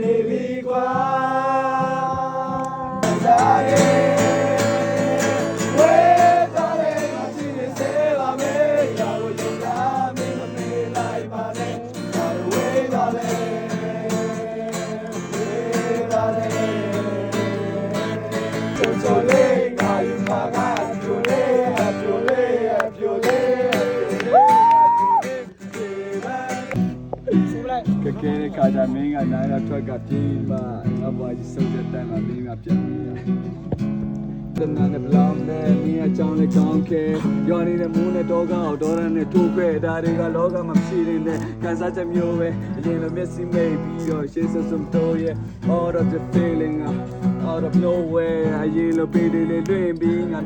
နေပြီကွာဒါရဲ့ကကဲတဲ့ခါကျမင်းကနိုင်တာထွက်ကပြေးမှငါ့ဘွားကြီးစုံတဲ့တိုင်မှာမင်းကပြန်ပြီးတနန်နဲ့ဘလောင်းနဲ့မင်းအကြောင်းလေးကောင်းခဲ့ရော်နေတဲ့မိုးနဲ့တော့ကောက်ဒေါ်ရနဲ့ထိုးခဲ့ဒါတွေကလောကမှာဖြစ်နေတဲ့ကန်စားချက်မျိုးပဲအရင်လိုမျက်စိမိတ်ပြီးတော့ရှေးဆုံးဆုံးတော့ရဲ့ all of the feeling out of nowhere အရင်လိုပေးတယ်လေလွင့်ပြီးငါ